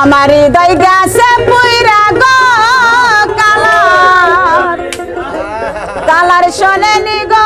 আমার হৃদয় গেছে পুইরা গো কালার। কালার শোনে গো।